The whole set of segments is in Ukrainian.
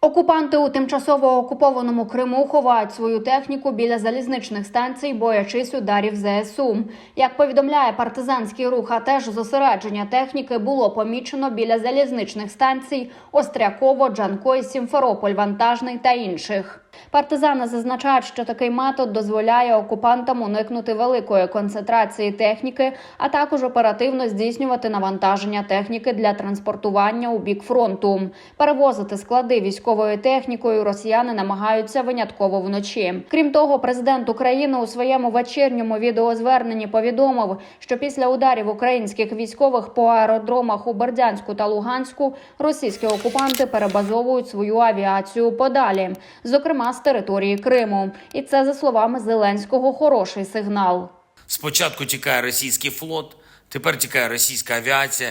Окупанти у тимчасово окупованому Криму ховають свою техніку біля залізничних станцій, боячись ударів ЗСУ. Як повідомляє партизанський рух, а теж зосередження техніки було помічено біля залізничних станцій Остряково, Джанкой, Сімферополь, Вантажний та інших. Партизани зазначають, що такий метод дозволяє окупантам уникнути великої концентрації техніки, а також оперативно здійснювати навантаження техніки для транспортування у бік фронту. Перевозити склади військовою технікою росіяни намагаються винятково вночі. Крім того, президент України у своєму вечірньому відеозверненні повідомив, що після ударів українських військових по аеродромах у Бердянську та Луганську російські окупанти перебазовують свою авіацію подалі, зокрема з території Криму. І це за словами Зеленського хороший сигнал. Спочатку тікає російський флот, тепер тікає російська авіація.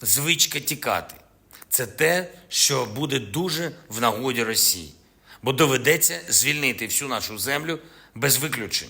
Звичка тікати. Це те, що буде дуже в нагоді Росії, бо доведеться звільнити всю нашу землю без виключень.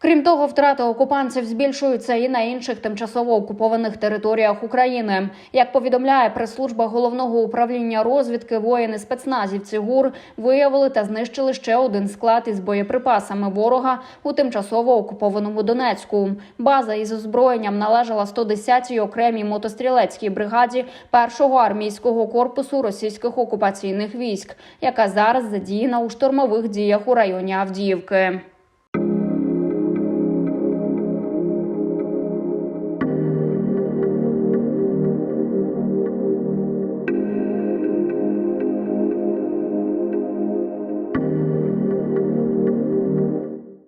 Крім того, втрати окупантів збільшуються і на інших тимчасово окупованих територіях України. Як повідомляє прес-служба головного управління розвідки, воїни спецназівці ГУР виявили та знищили ще один склад із боєприпасами ворога у тимчасово окупованому Донецьку. База із озброєнням належала 110-й окремій мотострілецькій бригаді першого армійського корпусу російських окупаційних військ, яка зараз задіяна у штурмових діях у районі Авдіївки.